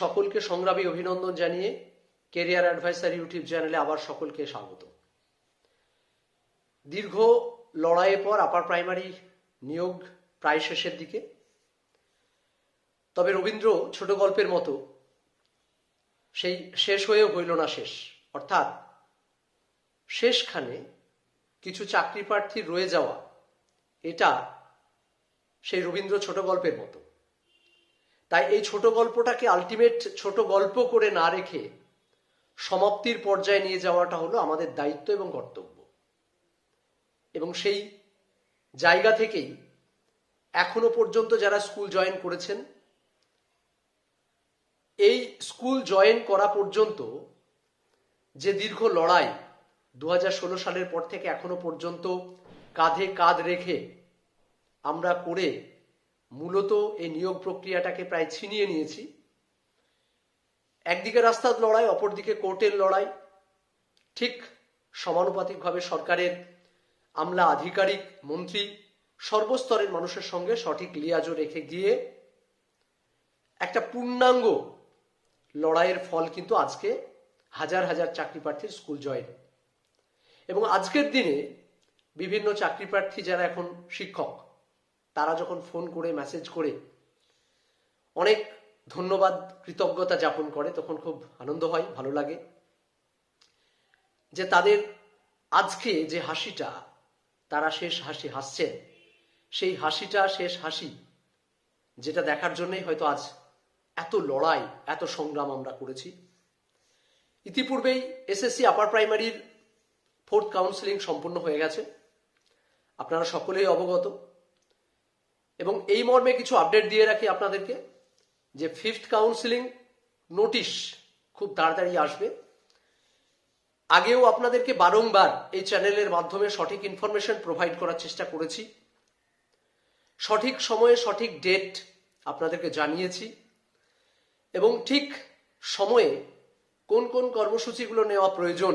সকলকে সংগ্রামী অভিনন্দন জানিয়ে কেরিয়ার অ্যাডভাইসার ইউটিউব চ্যানেলে আবার সকলকে স্বাগত। দীর্ঘ লড়াইয়ের পর আপার প্রাইমারি নিয়োগ প্রায় শেষের দিকে। তবে রবীন্দ্র ছোট গল্পের মতো সেই শেষ হয়েও হইল না শেষ। অর্থাৎ শেষখানে কিছু চাকরি প্রার্থীর রয়ে যাওয়া, এটা সেই রবীন্দ্র ছোট গল্পের মতো। তাই এই ছোট গল্পটাকে আলটিমেট ছোট গল্প করে না রেখে সমাপ্তির পর্যায়ে নিয়ে যাওয়াটা হলো আমাদের দায়িত্ব এবং কর্তব্য। এবং সেই জায়গা থেকেই এখনও পর্যন্ত যারা স্কুল জয়েন করেছেন, এই স্কুল জয়েন করা পর্যন্ত যে দীর্ঘ লড়াই দু হাজার ষোলো সালের পর থেকে এখনও পর্যন্ত কাঁধে কাঁধ রেখে আমরা করে মূলত এই নিয়োগ প্রক্রিয়াটাকে প্রায় ছিনিয়ে নিয়েছি। একদিকে রাস্তার লড়াই, অপরদিকে কোর্টের লড়াই। ঠিক সমানুপাতিকভাবে সরকারের আমলা আধিকারিক, মন্ত্রী, সর্বস্তরের মানুষের সঙ্গে সঠিক লিয়াজও রেখে গিয়ে একটা পূর্ণাঙ্গ লড়াইয়ের ফল কিন্তু আজকে হাজার হাজার চাকরি প্রার্থীর স্কুল জয়েন এবং আজকের দিনে বিভিন্ন চাকরি প্রার্থী যারা এখন শিক্ষক তারা যখন ফোন করে মেসেজ করে, অনেক ধন্যবাদ, কৃতজ্ঞতা যাপন করে, তখন খুব আনন্দ হয়, ভালো লাগে। যে তাদের আজকে যে হাসিটা, তারা শেষ হাসি হাসছেন, সেই হাসিটা, শেষ হাসি যেটা দেখার জন্যই হয়তো আজ এত লড়াই, এত সংগ্রাম আমরা করেছি। ইতিপূর্বেই এসএসসি আপার প্রাইমারির ফোর্থ কাউন্সিলিং সম্পূর্ণ হয়ে গেছে। আপনারা সকলেই অবগত। এবং এই মর্মে কিছু আপডেট দিয়ে রাখি আপনাদেরকে যে ফিফথ কাউন্সিলিং নোটিশ খুব তাড়াতাড়ি আসবে। আগেও আপনাদেরকে বারংবার এই চ্যানেলের মাধ্যমে সঠিক ইনফরমেশন প্রোভাইড করার চেষ্টা করেছি। সঠিক সময়ে সঠিক ডেট আপনাদেরকে জানিয়েছি এবং ঠিক সময়ে কোন কোন কর্মসূচিগুলো নেওয়া প্রয়োজন,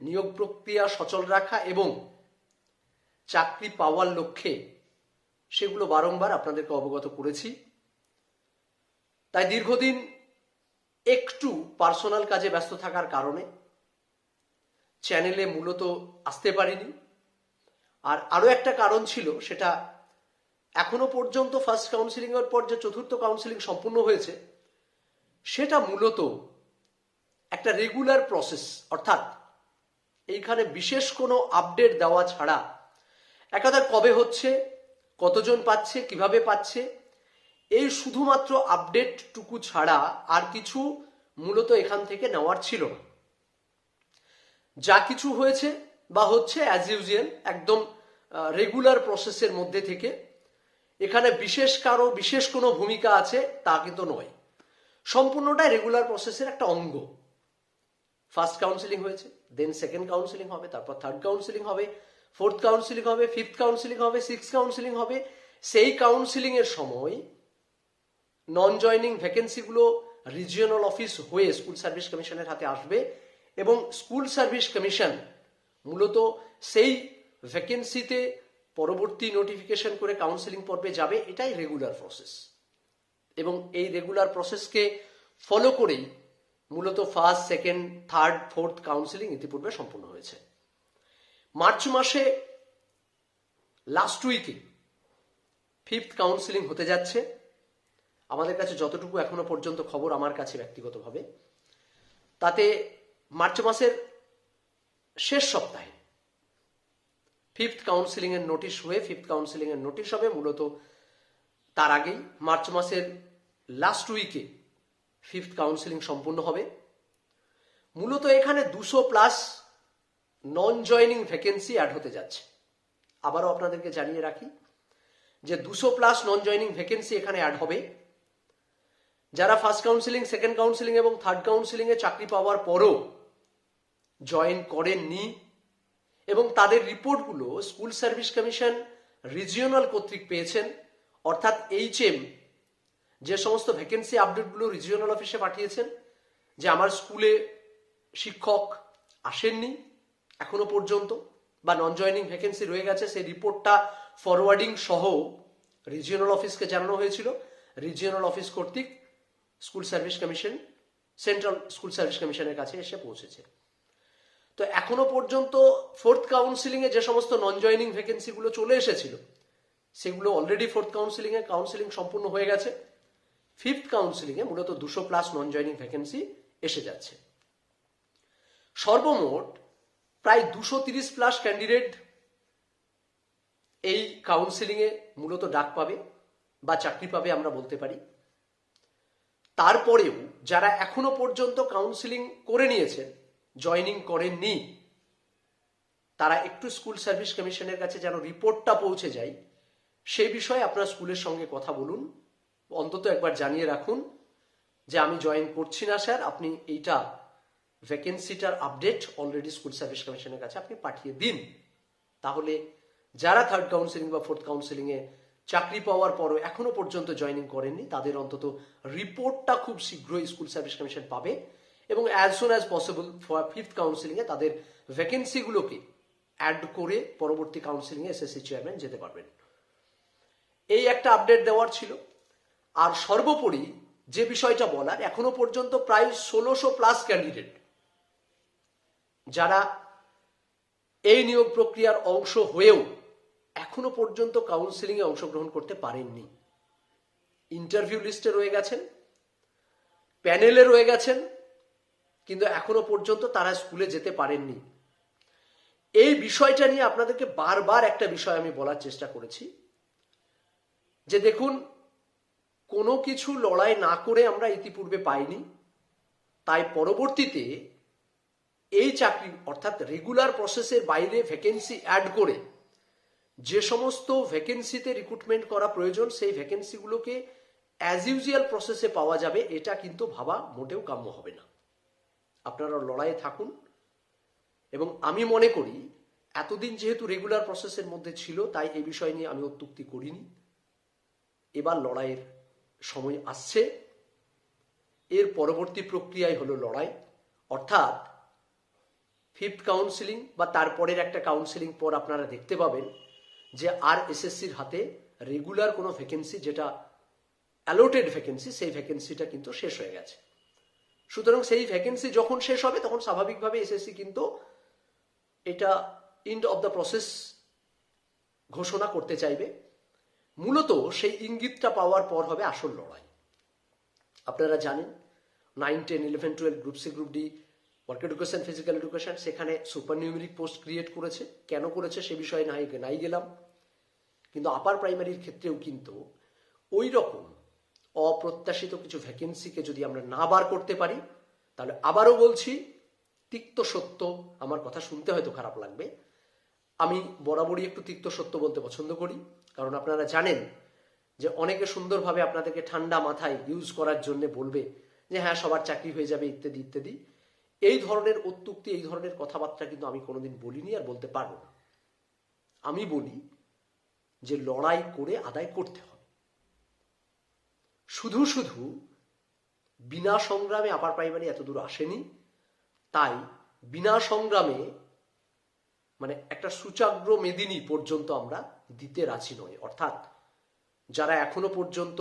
নিয়োগ প্রক্রিয়া সচল রাখা এবং চাকরি পাওয়ার লক্ষ্যে সেগুলো বারংবার আপনাদেরকে অবগত করেছি। তাই দীর্ঘদিন একটু পার্সোনাল কাজে ব্যস্ত থাকার কারণে চ্যানেলে মূলত আসতে পারিনি। আর আরও একটা কারণ ছিল, সেটা এখনও পর্যন্ত ফার্স্ট কাউন্সিলিং এর পর যে চতুর্থ কাউন্সিলিং সম্পূর্ণ হয়েছে, সেটা মূলত একটা রেগুলার প্রসেস, অর্থাৎ এইখানে বিশেষ কোনো আপডেট দেওয়া ছাড়া। একাদা কবে হচ্ছে কতজন পাচ্ছে, কীভাবে পাচ্ছে, এই শুধুমাত্র আপডেটটুকু ছাড়া আর কিছু মূলত এখান থেকে নেওয়ার ছিল না। যা কিছু হয়েছে বা হচ্ছে অ্যাজ ইউজুয়াল একদম রেগুলার প্রসেসের মধ্যে থেকে, এখানে বিশেষ কারও, বিশেষ কোনো ভূমিকা আছে তা কিন্তু নয়। সম্পূর্ণটাই রেগুলার প্রসেসের একটা অঙ্গ। ফার্স্ট কাউন্সিলিং হয়েছে দেন সেকেন্ড কাউন্সিলিং হবে, তারপর থার্ড কাউন্সিলিং হবে ফোর্থ কাউন্সিলিং হবে ফিফথ কাউন্সিলিং হবে সিক্স কাউন্সিলিং হবে। সেই কাউন্সিলিং এর সময় নন জয়নিং ভ্যাকেন্সিগুলো রিজিওনাল অফিস হয়ে স্কুল সার্ভিস কমিশনের হাতে আসবে এবং স্কুল সার্ভিস কমিশন মূলত সেই ভ্যাকেন্সিতে পরবর্তী নোটিফিকেশন করে কাউন্সিলিং পর্বে যাবে, এটাই রেগুলার প্রসেস এবং এই রেগুলার প্রসেসকে ফলো করেই মূলত first second third fourth counselling ইতিপূর্বে সম্পূর্ণ হয়েছে। মার্চ মাসে লাস্ট উইকে ফিফথ কাউন্সিলিং হতে যাচ্ছে। আমাদের কাছে যতটুকু এখনও পর্যন্ত খবর আমার কাছে ব্যক্তিগতভাবে, তাতে মার্চ মাসের শেষ সপ্তাহে ফিফথ কাউন্সিলিং এর নোটিশ হয়ে ফিফথ কাউন্সিলিং এর নোটিশ হবে, মূলত তার আগেই মার্চ মাসের লাস্ট উইকে ফিফথ কাউন্সিলিং সম্পূর্ণ হবে। মূলত এখানে দুশো plus non joining vacancy add হতে যাচ্ছে। আবারও আপনাদেরকে জানিয়ে রাখি যে দুশো প্লাস নন জয়নিং ভ্যাকেন্সি এখানে অ্যাড হবে। যারা ফার্স্ট কাউন্সিলিং সেকেন্ড কাউন্সিলিং এবং থার্ড কাউন্সিলিং এ চাকরি পাওয়ার পরও জয়েন করেননি এবং তাদের রিপোর্টগুলো স্কুল সার্ভিস কমিশন রিজিওনাল কর্তৃক পেয়েছেন। অর্থাৎ এইচএম যে সমস্ত ভ্যাকেন্সি আপডেটগুলো রিজিওনাল অফিসে পাঠিয়েছেন, যে আমার স্কুলে শিক্ষক আসেননি এখনও পর্যন্ত বা নন জয়নিং ভ্যাকেন্সি রয়ে গেছে, সেই রিপোর্টটা ফরওয়ার্ডিং সহ রিজিওনাল অফিসকে জানানো হয়েছিল। রিজিওনাল অফিস কর্তৃক school service commission central school service কমিশনের কাছে এসে পৌঁছেছে। তো এখনও পর্যন্ত ফোর্থ কাউন্সিলিংয়ে যে সমস্ত নন জয়নিং ভ্যাকেন্সিগুলো চলে এসেছিল, সেগুলো অলরেডি ফোর্থ কাউন্সিলিংয়ে কাউন্সিলিং সম্পূর্ণ হয়ে গেছে। ফিফথ কাউন্সিলিংয়ে মূলত দুশো প্লাস নন জয়নিং ভ্যাকেন্সি এসে যাচ্ছে। সর্বমোট প্রায় দুশো তিরিশ প্লাস ক্যান্ডিডেট এই কাউন্সিলিংয়ে মূলত ডাক পাবে বা চাকরি পাবে আমরা বলতে পারি। তারপরেও যারা এখনও পর্যন্ত কাউন্সিলিং করে নিয়েছেন জয়নিং করেননি, তারা একটু স্কুল সার্ভিস কমিশনের কাছে যেন রিপোর্টটা পৌঁছে যায় সেই বিষয়ে আপনার স্কুলের সঙ্গে কথা বলুন। অন্তত একবার জানিয়ে রাখুন যে আমি জয়েন করছি না স্যার আপনি এইটা ভ্যাকেন্সিটার আপডেট অলরেডি স্কুল সার্ভিস কমিশনের কাছে আপনি পাঠিয়ে দিন। তাহলে যারা থার্ড কাউন্সিলিং বা ফোর্থ কাউন্সিলিংয়ে চাকরি পাওয়ার পরও এখনও পর্যন্ত জয়েনিং করেননি, তাদের অন্তত রিপোর্টটা খুব শীঘ্রই স্কুল সার্ভিস কমিশন পাবে এবং as soon as possible fifth কাউন্সিলিংয়ে তাদের ভ্যাকেন্সিগুলোকে অ্যাড করে পরবর্তী কাউন্সিলিংয়ে এসএসসি চেয়ারম্যান যেতে পারবেন। এই একটা আপডেট দেওয়ার ছিল। আর সর্বোপরি যে বিষয়টা বলার, এখনও পর্যন্ত প্রায় ষোলোশো প্লাস ক্যান্ডিডেট যারা এই নিয়োগ প্রক্রিয়ার অংশ হয়েও এখনও পর্যন্ত কাউন্সিলিং এ অংশগ্রহণ করতে পারেননি। ইন্টারভিউ লিস্টে রয়ে গেছেন প্যানেলে রয়ে গেছেন, কিন্তু এখনও পর্যন্ত তারা স্কুলে যেতে পারেননি। এই বিষয়টা নিয়ে আপনাদেরকে বারবার একটা বিষয় আমি বলার চেষ্টা করেছি, যে দেখুন, কোনো কিছু লড়াই না করে আমরা ইতিপূর্বে পাইনি, তাই পরবর্তীতে এই চাকরি, অর্থাৎ রেগুলার প্রসেসের বাইরে ভ্যাকেন্সি অ্যাড করে যে সমস্ত ভ্যাকেন্সিতে রিক্রুটমেন্ট করা প্রয়োজন, সেই ভ্যাকেন্সিগুলোকে অ্যাজ ইউজুয়াল প্রসেসে পাওয়া যাবে, এটা কিন্তু ভাবা মোটেও কাম্য হবে না। আপনারা লড়াইয়ে থাকুন। এবং আমি মনে করি, এতদিন যেহেতু রেগুলার প্রসেসের মধ্যে ছিল, তাই এই বিষয় নিয়ে আমি অত্যুক্তি করিনি। এবার লড়াইয়ের সময় আসছে। এর পরবর্তী প্রক্রিয়াই হলো লড়াই। অর্থাৎ ফিফথ কাউন্সিলিং বা তারপরের একটা কাউন্সিলিং পর আপনারা দেখতে পাবেন যে আর এসএসসির হাতে রেগুলার কোনো ভ্যাকেন্সি যেটা অ্যালোটেড ভ্যাকেন্সি সেই ভ্যাকেন্সিটা কিন্তু শেষ হয়ে গেছে। সুতরাং সেই ভ্যাকেন্সি যখন শেষ হবে, তখন স্বাভাবিকভাবে এসএসসি কিন্তু এটা ইন্ড অফ দ্য প্রসেস ঘোষণা করতে চাইবে। মূলত সেই ইঙ্গিতটা পাওয়ার পর হবে আসল লড়াই। আপনারা জানেন nine ten eleven twelve group C group D work education physical education সেখানে সুপার নিউমেরিক পোস্ট ক্রিয়েট করেছে। কেন করেছে সে বিষয়ে নাই নাই গেলাম। কিন্তু আপার প্রাইমারির ক্ষেত্রেও কিন্তু ওই রকম অপ্রত্যাশিত কিছু ভ্যাকেন্সিকে যদি আমরা না বার করতে পারি, তাহলে আবারও বলছি, তিক্ত সত্য, আমার কথা শুনতে হয়তো খারাপ লাগবে। আমি বরাবরই একটু তিক্ত সত্য বলতে পছন্দ করি। কারণ আপনারা জানেন যে অনেকে সুন্দরভাবে আপনাদেরকে ঠান্ডা মাথায় ইউজ করার জন্য বলবে যে হ্যাঁ সবার চাকরি হয়ে যাবে, ইত্যাদি ইত্যাদি। এই ধরনের অত্যুক্তি এই ধরনের কথাবার্তা কিন্তু আমি কোনোদিন বলিনি আর বলতে পারব না। আমি বলি যে লড়াই করে আদায় করতে হবে। শুধু শুধু বিনা সংগ্রামে আপার প্রাইমারি এত দূর আসেনি, তাই বিনা সংগ্রামে মানে একটা সুচাগ্র মেদিনী পর্যন্ত আমরা দিতে রাজি নই। অর্থাৎ যারা এখনও পর্যন্ত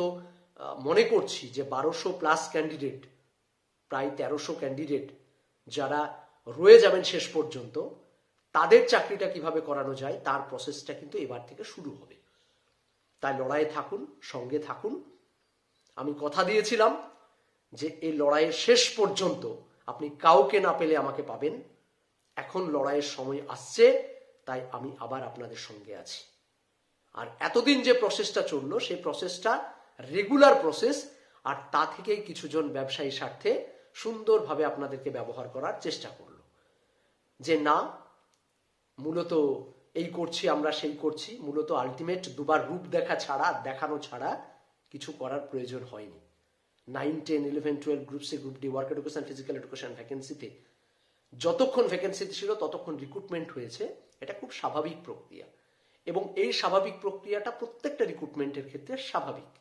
মনে করছি যে বারোশো প্লাস ক্যান্ডিডেট প্রায় তেরোশো ক্যান্ডিডেট যারা রয়ে যাবেন শেষ পর্যন্ত, তাদের চাকরিটা কীভাবে করানো যায়, তার প্রসেসটা কিন্তু এবার থেকে শুরু হবে। তাই লড়াইয়ে থাকুন, সঙ্গে থাকুন। আমি কথা দিয়েছিলাম যে এই লড়াইয়ের শেষ পর্যন্ত আপনি কাউকে না পেলে আমাকে পাবেন। এখন লড়াইয়ের সময় আসছে, তাই আমি আবার আপনাদের সঙ্গে আছি। আর এতদিন যে প্রসেসটা চলল, সেই প্রসেসটা রেগুলার প্রসেস আর তা থেকেই কিছুজন ব্যবসায়ী স্বার্থে সুন্দরভাবে আপনাদেরকে ব্যবহার করার চেষ্টা করল। যে না, মূলত এই করছি, আমরা সেই করছি, মূলত আলটিমেট দুবার রূপ দেখা ছাড়া, দেখানো ছাড়া কিছু করার প্রয়োজন হয়নি। Nine ten eleven twelve group C group D work education physical education ভ্যাকেন্সিতে যতক্ষণ ভ্যাকেন্সি ছিল, ততক্ষণ রিক্রুটমেন্ট হয়েছে, এটা খুব স্বাভাবিক প্রক্রিয়া। এবং এই স্বাভাবিক প্রক্রিয়াটা প্রত্যেকটা রিক্রুটমেন্টের ক্ষেত্রে স্বাভাবিক।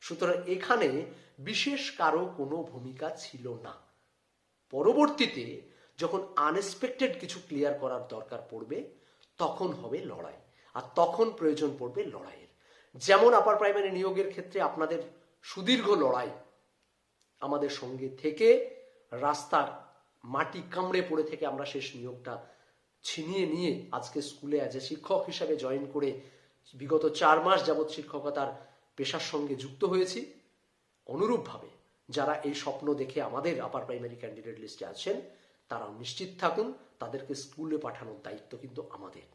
সুতরাং এখানে বিশেষ কারও কোনো ভূমিকা ছিল না। পরবর্তীতে যখন আনএক্সপেক্টেড কিছু ক্লিয়ার করার দরকার পড়বে, তখন হবে লড়াই। আর তখন প্রয়োজন পড়বে লড়াইয়ের। যেমন আপার প্রাইমারি নিয়োগের ক্ষেত্রে আপনাদের সুদীর্ঘ লড়াই আমাদের সঙ্গে থেকে রাস্তার মাটি কামড়ে পড়ে থেকে আমরা শেষ নিয়োগটা ছিনিয়ে নিয়ে আজকে স্কুলে এ শিক্ষক হিসাবে জয়েন করে বিগত চার মাস যাবৎ শিক্ষকতার পেশার সঙ্গে যুক্ত হয়েছি। অনুরূপভাবে যারা এই স্বপ্ন দেখে আমাদের আপার প্রাইমারি ক্যান্ডিডেট লিস্টে আছেন তারা নিশ্চিত থাকুন, তাদেরকে স্কুলে পাঠানোর দায়িত্ব কিন্তু আমাদের।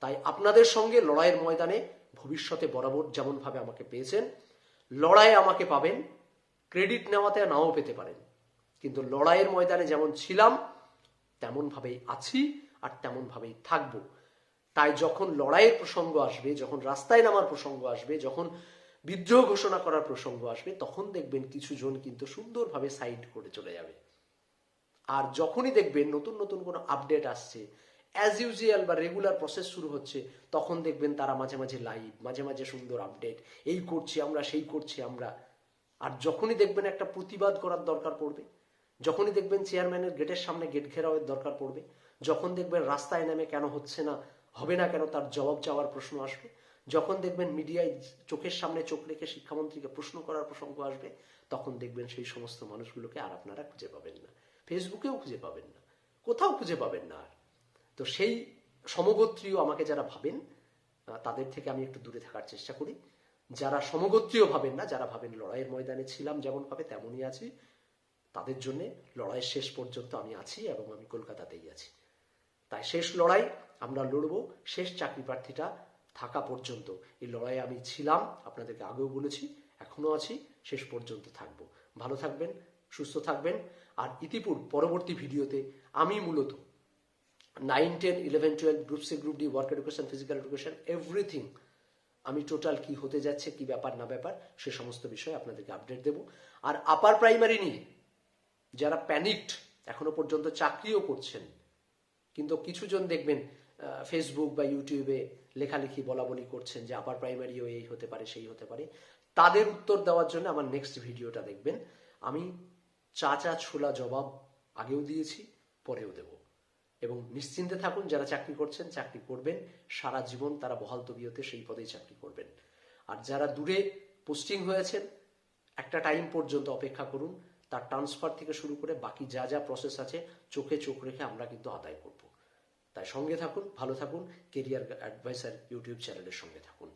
তাই আপনাদের সঙ্গে লড়াইয়ের ময়দানে ভবিষ্যতে বরাবর যেমনভাবে আমাকে পেয়েছেন লড়াইয়ে আমাকে পাবেন ক্রেডিট নেওয়াতে নাও পেতে পারেন। কিন্তু লড়াইয়ের ময়দানে যেমন ছিলাম, তেমনভাবেই আছি আর তেমনভাবেই থাকব। তাই যখন লড়াইয়ের প্রসঙ্গ আসবে, যখন রাস্তায় নামার প্রসঙ্গ আসবে, যখন বিদ্রোহ ঘোষণা করার প্রসঙ্গ আসবে, তখন দেখবেন কিছু জন কিন্তু সুন্দরভাবে সাইড করে চলে যাবে। আর যখনই দেখবেন নতুন নতুন কোনো আপডেট আসছে অ্যাজ ইউজুয়াল বা রেগুলার প্রসেস শুরু হচ্ছে, তখন দেখবেন তারা মাঝে মাঝে লাইভ মাঝে মাঝে সুন্দর আপডেট এই করছি আমরা, সেই করছি আমরা। আর যখনই দেখবেন একটা প্রতিবাদ করার দরকার পড়বে, যখনই দেখবেন চেয়ারম্যানের গেটের সামনে গেট ঘেরাওয়ের দরকার পড়বে, যখন দেখবেন রাস্তায় নেমে কেন হচ্ছে না, হবে না কেন তার জবাব চাওয়ার প্রশ্ন আসবে যখন দেখবেন মিডিয়ায় চোখের সামনে চোখ রেখে শিক্ষামন্ত্রীকে প্রশ্ন করার প্রসঙ্গ আসবে, তখন দেখবেন সেই সমস্ত মানুষগুলোকে আর আপনারা খুঁজে পাবেন না। ফেসবুকেও খুঁজে পাবেন না। কোথাও খুঁজে পাবেন না আর। তো সেই সমগোত্রীয় আমাকে যারা ভাবেন তাদের থেকে আমি একটু দূরে থাকার চেষ্টা করি। যারা সমগোত্রীয় ভাবেন না, যারা ভাবেন লড়াইয়ের ময়দানে ছিলাম যেমন ভাবে, তেমনই আছি। তাদের জন্য লড়াইয়ের শেষ পর্যন্ত আমি আছি এবং আমি কলকাতাতেই আছি। তাই শেষ লড়াই আমরা লড়ব, শেষ চাকরি প্রার্থীটা থাকা পর্যন্ত। এই লড়াইয়ে আমি ছিলাম, আপনাদেরকে আগেও বলেছি এখনও আছি, শেষ পর্যন্ত থাকব। ভালো থাকবেন, সুস্থ থাকবেন। আর ইতিপূর্ব পরবর্তী ভিডিওতে আমি মূলত nine ten eleven twelve group C group D work education physical education everything আমি টোটাল কি হতে যাচ্ছে, কি ব্যাপার, না ব্যাপার, সে সমস্ত বিষয়ে আপনাদেরকে আপডেট দেব। আর আপার প্রাইমারি নিয়ে যারা প্যানিকড এখনও পর্যন্ত চাকরিও করছেন, কিন্তু কিছুজন দেখবেন ফেসবুক বা ইউটিউবে লেখালেখি বলা বলি করছেন যে আপার প্রাইমারিও এই হতে পারে, সেই হতে পারে। তাদের উত্তর দেওয়ার জন্য আমার নেক্সট ভিডিওটা দেখবেন। আমি চাচা ছোলা জবাব আগেও দিয়েছি, পরেও দেব। এবং নিশ্চিন্তে থাকুন, যারা চাকরি করছেন, চাকরি করবেন, সারা জীবন তারা বহাল তবিয়তে সেই পদেই চাকরি করবেন। আর যারা দূরে পোস্টিং হয়েছেন, একটা টাইম পর্যন্ত অপেক্ষা করুন, তার ট্রান্সফার থেকে শুরু করে বাকি যা যা প্রসেস আছে, চোখে চোখ রেখে আমরা কিন্তু আদায় করব। তাই সঙ্গে থাকুন ভালো থাকুন কেরিয়ার অ্যাডভাইসার ইউটিউব চ্যানেলের সঙ্গে থাকুন।